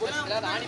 ஆணி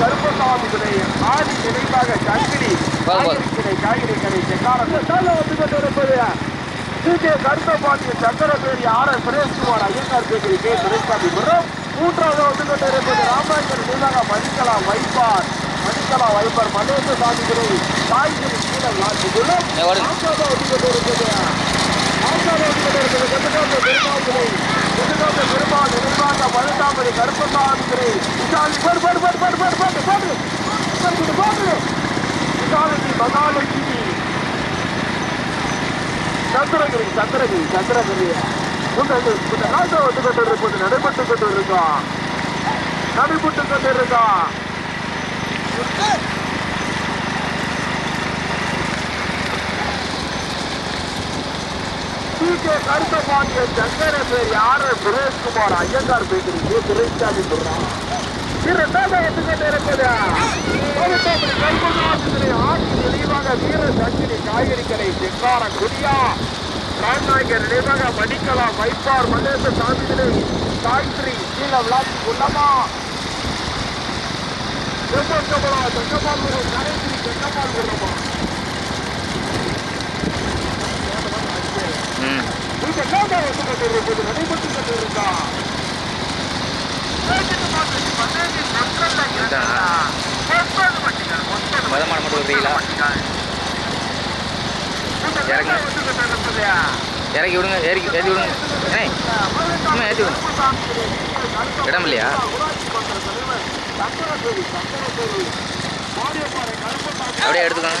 கருப்பசாமிகளை ஆதி நினைவாக கங்கிலி காய்கறி காய்கறி கடை செக்காரத்தை டிகே கருத்தபாண்டிய சக்கரபேரி R S Sureshkumar Iyengar bakery K Duraisamy முரம் மூன்றாவது வந்து கொண்டிருப்பது ராமராஜர் மூதாக மணிக்கலா வைப்பார் மணிக்கலா வைப்பார் மதேச சாமி காய்கறி கீழே நாட்டு குழு நான்காவது வந்து சந்திரகிரி சந்திரகிரி சந்திரகிரி நடைபெற்று கொண்டு இருக்கான் நடைபெற்று கொண்டு இருக்கான் கே கருத்த பாண்டிய சங்கரசேரி ஆர் சுரேஷ்குமார் ஐயங்கார் பேசுறீங்க துரைசாமி சொல்றாங்க காய்கறிகளை செங்கார குடியா ராம்நாயகர் நிர்வாக மணிக்கலா வைப்பார் மகேச சாமிகளை காய்கறி கீழ விளாசி உள்ளமா? செங்கமால் செங்கமால் செங்கமால் உள்ளமா? மாடு மட்டும் விடுறீங்களா இறங்குங்க. இறக்கி விடுங்க ஏறி ஏற்றி விடுங்க. ஏ சும்மா ஏற்றி விடுங்க இடம் இல்லையா? அப்படியே எடுத்துக்கோங்க.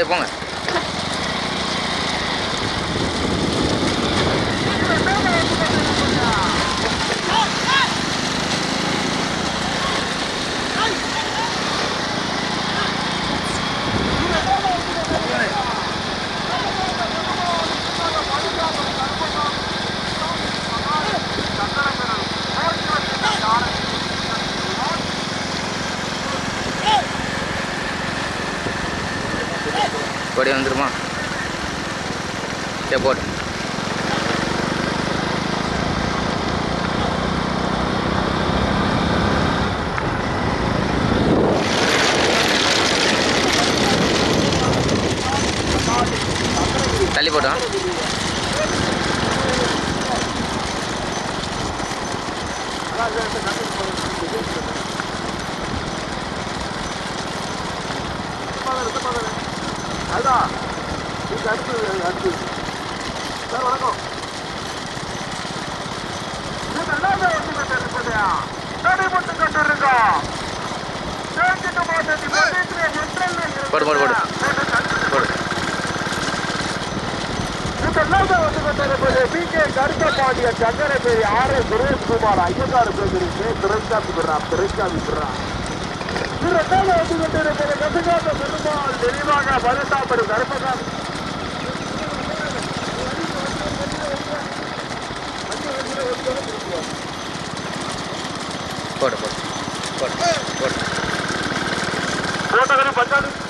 அப்படியே போங்க. போடு போடு போடு. போடு. தெளிவாக பதத்தாப்படு கருப்பசாமி போடு போடு போடு போடு. போட்டகரி பஞ்சாயத்து.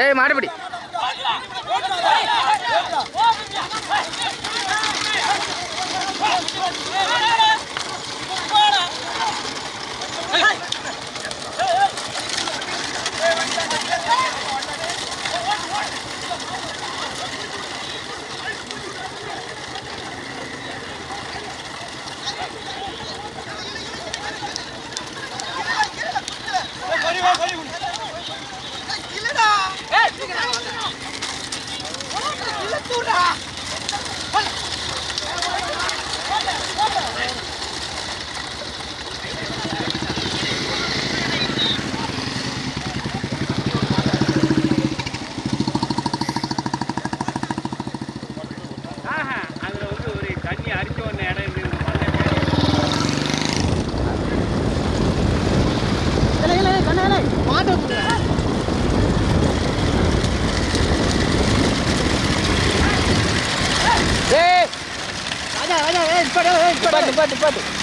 ஏய் மாடுபடி நிப்பாட்டு நிப்பாட்டு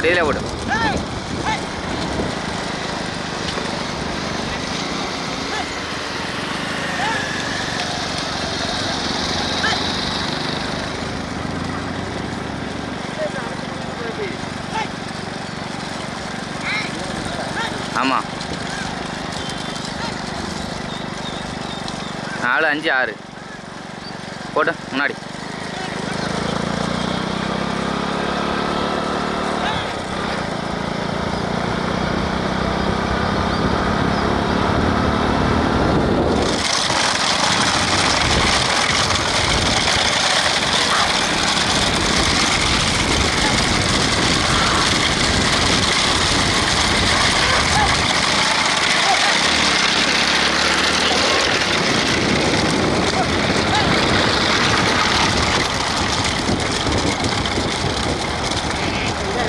போடு இதில் போடு ஆமாம் நாலு அஞ்சு ஆறு. போட்டோம் முன்னாடி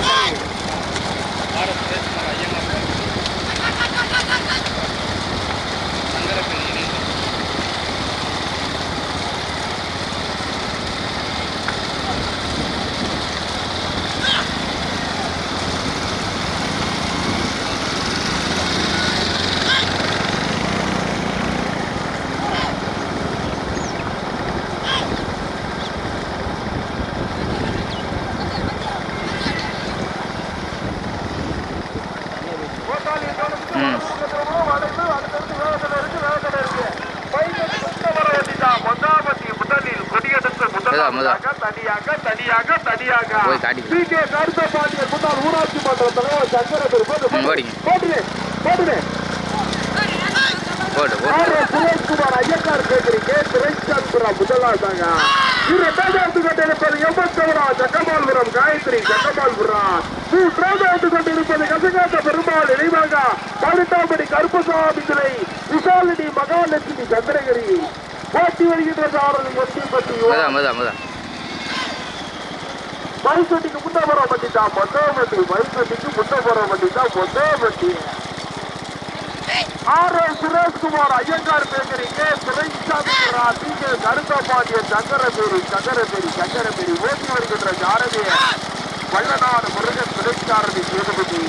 ம் மெதுவா, மெதுவா. தனியாக தனியாக தனியாக போய் காட்டி. பிகே கருத்த பாண்டியர் முன்னாள் ஊராட்சி மன்ற தலைவர் சங்கரபெரு போட்டு ம், போட்டு போட்டு சுரேஷ்குமார் ஐயக்கார் பேக்கரிக்கு திரைச்சாந்திரா முதலாவதாக இரண்டாவது கொண்டிருப்பது எம்பத்தவரா ஜக்கமால்புரம் காயத்ரி ஜக்கமால்புரம் மூன்றாவது கொண்டிருப்பது கசகாத்த பெருமாள் இணைவாக பழுத்தாம்படி கருப்பசாமி துறை விசாலினி மகாலட்சுமி சந்திரகிரி போட்டி வருகின்ற சாரதி ஒட்டி பத்தி மெதுவா மெதுவா மெதுவா மைசூட்டிக்கு முன்ன போற வண்டி தான் மொத்த வண்டி மைசூட்டிக்கு முன்ன போற வண்டி தான் மொத்த வண்டி ஆர் எஸ் சுரேஷ்குமார் ஐயங்கார் பேக்கரிக்கு திரைச்சாமி டி கே கருத்தபாண்டியன் சங்கரபேரி சங்கரபேரி சங்கரபேரி ஓட்டி வருகின்ற ஜாரதி வல்லநாடு முருகன் திரைச்சாரதி சேதுபதி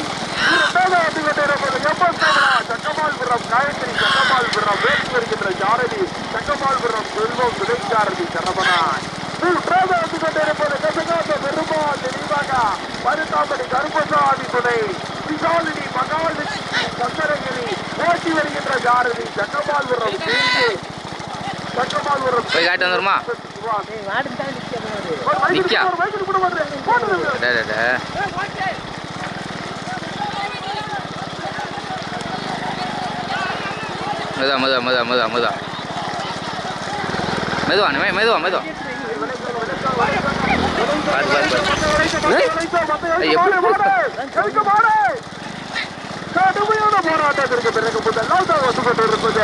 சக்கமால்புரம் காயத்ரி சக்கமால்புரம் வேட்டி வருகின்ற ஜாரதி சக்கமால்புரம் செல்வம் திரைச்சாரதி சரவணன் மூன்றாவது கொண்டிருப்பது கசகாச பெருமாள் நினைவாக மருதாமணி கருப்பசாமி துணை. விசாலினி மகாலட்சுமி சங்கரகிரி ஓட்டி வருகின்ற ஜாரதி சக்கமால்புரம் சக்கமால்புரம் போய் காட்டு வந்துருமா? நிக்கா. மெதுவா மெதுவா மெதுவா மெதுவா மெதுவா. மெதுவா மெதுவா மெதுவா கடுமையான போராட்டத்திற்கு பிறகு முதலாவது ஒத்துக்கொண்டு இருப்பது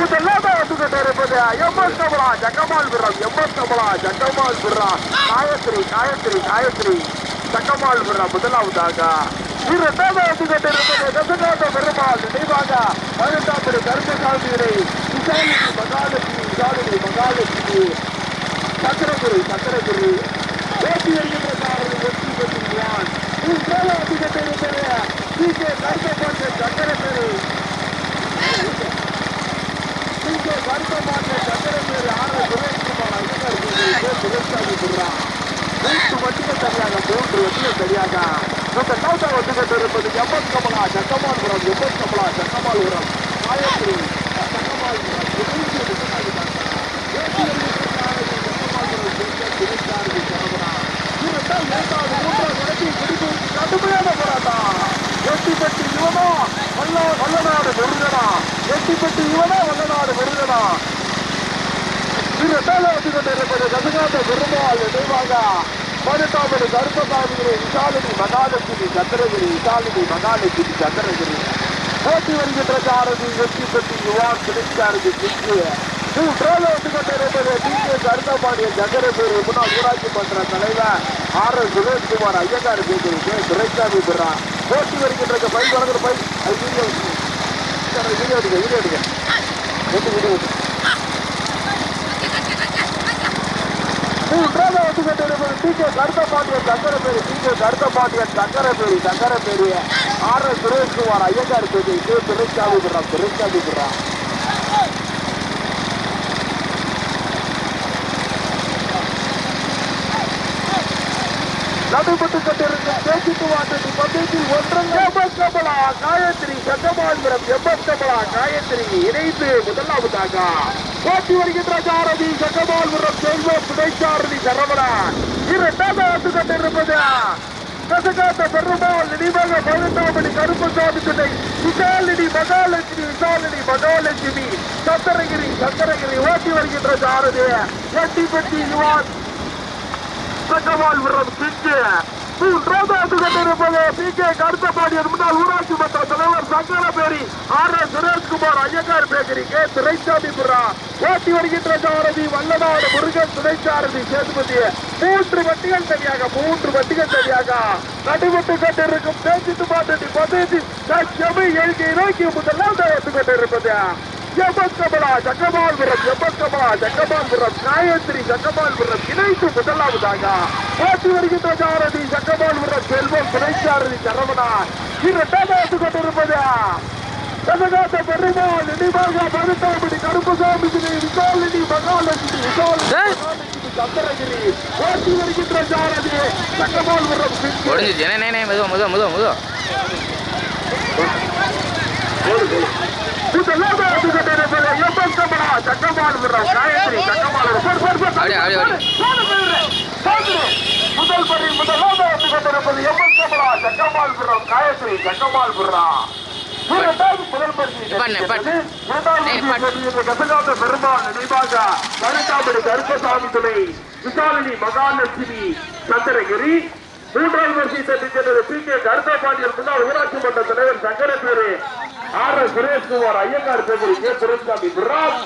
முதலாவது ஒத்துக்கொண்டு இருப்பது M S Kamala Jakkamalpuram M S Kamala Jakkamalpuram Gayathri Gayathri Gayathri. Jakkamalpuram முதலாவதாக. இரண்டாவது ஒத்துக்கொண்டு இருப்பது கசகாத பெருமாள். நினைவாக பதினெட்டாம் கருப்பசாமியினை விசாலினி மகாலட்சுமி விசாலினி மகாலட்சுமி. சக்கரகுரு சக்கரகுரு. ஓட்டி வருகின்ற காரணம் வெற்றி பெற்றுள்ளான் மூன்றாவது அதிகத்தை இருக்கிற பிகே கருப்பப்பாட்டு சக்கரகுரு. பிகே கருப்பப்பாட்டு சக்கரகுரு சுரேஷ்குமார் ஐயனார் சுரேஷாமி சொல்றான் மூன்று வட்டிகள் சரியாக மூன்று வட்டிகள் சரியாக இந்த கௌதா வட்டிகள் இருப்பது M S Kamala Jakkamalpuram M S Kamala Jakkamalpuram Gayathri Jakkamalpuram எதிர்த்து கடுமையான போராட்டம் வெற்றி பெற்று இவனா வல்ல வல்லநாடு எட்டி பெட்டி இவனா வல்லநாடு முருகனா இரண்டாவது கொண்டிருப்பது கசகாத்த பெருமாள் நினைவாக பதினெட்டாவது கருப்பசாமிகிரி விசாலினி மகாலட்சுமி சந்திரகிரி விசாலினி மகாலட்சுமி சந்திரகிரி. போட்டி வருகின்ற சாரதி வெற்றி பெட்டி யுவான் கிடைச்சாரதி சிங்கு மூன்றாவது கொண்டிருப்பது டி கே கருத்தபாண்டிய ஜகரபேரி முன்னாள் ஊராட்சி மன்ற தலைவர் ஆர் எஸ் சுரேஷ்குமார் ஐயங்கார் பேசுறது துரைசாமி பெறா போட்டி வருகின்ற பைக் வளர்க்குற பைக் அது வீடியோ வீடியோ எடுங்க வீடியோ எடுங்க எடுத்து வீடியோ எடுங்க மூன்றாவது வந்து கொண்டிருப்பது T K Karuthapandian Sankaraperi T R S Sureshkumar Iyengar பேட்டி கே துரைசாமிபுரம் துரைசாமிபுரம் நடுபட்டு கொண்டிருக்கும் பேச்சுக்கு வாட்டடி பந்தயத்தில் ஒன்றங்க எம்எஸ் கமலா காயத்ரி சங்கமாந்திரம் எம்எஸ் கமலா காயத்ரி இணைந்து முதலாவதாக போட்டி வருகின்ற சாரதி சங்கமாந்திரம் செல்வ புதைச்சாரதி சரவணன் இரண்டாவது வந்து கொண்டிருப்பது கசகாத்த பெருமாள் நினைவாக பதினெட்டாம் கருப்பசாமி துணை விசாலினி மகாலட்சுமி விசாலினி மகாலட்சுமி சத்தரகிரி சத்தரகிரி ஓட்டி வருகின்ற சாரதி எட்டிப்பட்டி யுவான் சங்கவால் விரம் பிச்சு மூன்றாவது கொண்டிருப்பது பி கே. கருத்தப்பாடியன் முன்னாள் ஊராட்சி மன்ற தலைவர் Sankaraperi R S Sureshkumar Iyengar bakery K. Duraisamypuram. ஓட்டி வருகின்ற சாரதி வல்லநாடு முருகன் துணைச்சாரதி சேதுபதி. மூன்று வட்டிகள் சரியாக மூன்று வட்டிகள் சரியாக. நடுவிட்டு கொண்டிருக்கும் பேச்சு மாட்டி பதினஞ்சு லட்சம் எழுதி நோக்கி முதலாவது வந்து கொண்டிருப்பது எம்மன் கமலா ஜக்கமால்புரம் எம்மன் கமலா ஜக்கமால்புரம் காயத்ரி ஜக்கமால்புரம் இணைந்து முதலாவதாக போட்டி வருகின்ற சாரதி ஜக்கமால்புரம் செல்வம் துணைச்சாரதி சரவணா. இரண்டாவது கொண்டிருப்பது கனகாத்த பெருமாள் நினைவாக மருத்தாமணி கருப்பசாமி விசாலினி மகாலட்சுமி விசாலினி சந்திரகிரி போட்டி வருகின்ற சாரதி ஜக்கமால்புரம் என்ன மெதுவா மெதுவா மெதுவா மெதுவா. முதல் படி முதலாவது கொண்டிருப்பது கமலா காயத்ரி இரண்டாவது முதல் பரிசு இரண்டாவது ஏய், பெருமாள் நினைவாக கருத்தாமணி கருப்பசாமி துணை விசாலினி மகாலட்சுமி சந்திரகிரி மூன்றாவது வரிசை தட்டிச்சென்றது பி கே கருத்தாபாண்டியன் முன்னாள் ஊராட்சி மன்ற தலைவர் சங்கரப்பேரு ஆர் எஸ் சுரேஷ்குமார் ஐயங்கார் பேசுறது கே. சுரேஷ்காமி பிராம்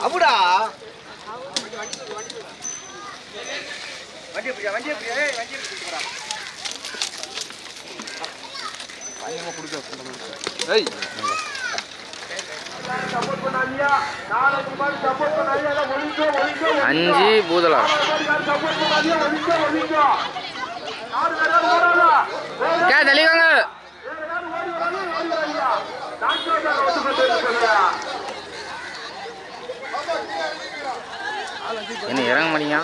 அபுடா வண்டி பிடியா வண்டி ஏய், வண்டி பிடிக்கிறா எல்லாம் ஒழிக்கோ ஒழிக்கோ அஞ்சு பூதலா கே தெளிவாங்க என்ன இறங்க மாட்டீங்க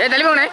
ஏ தெளிவாங்கண்ணே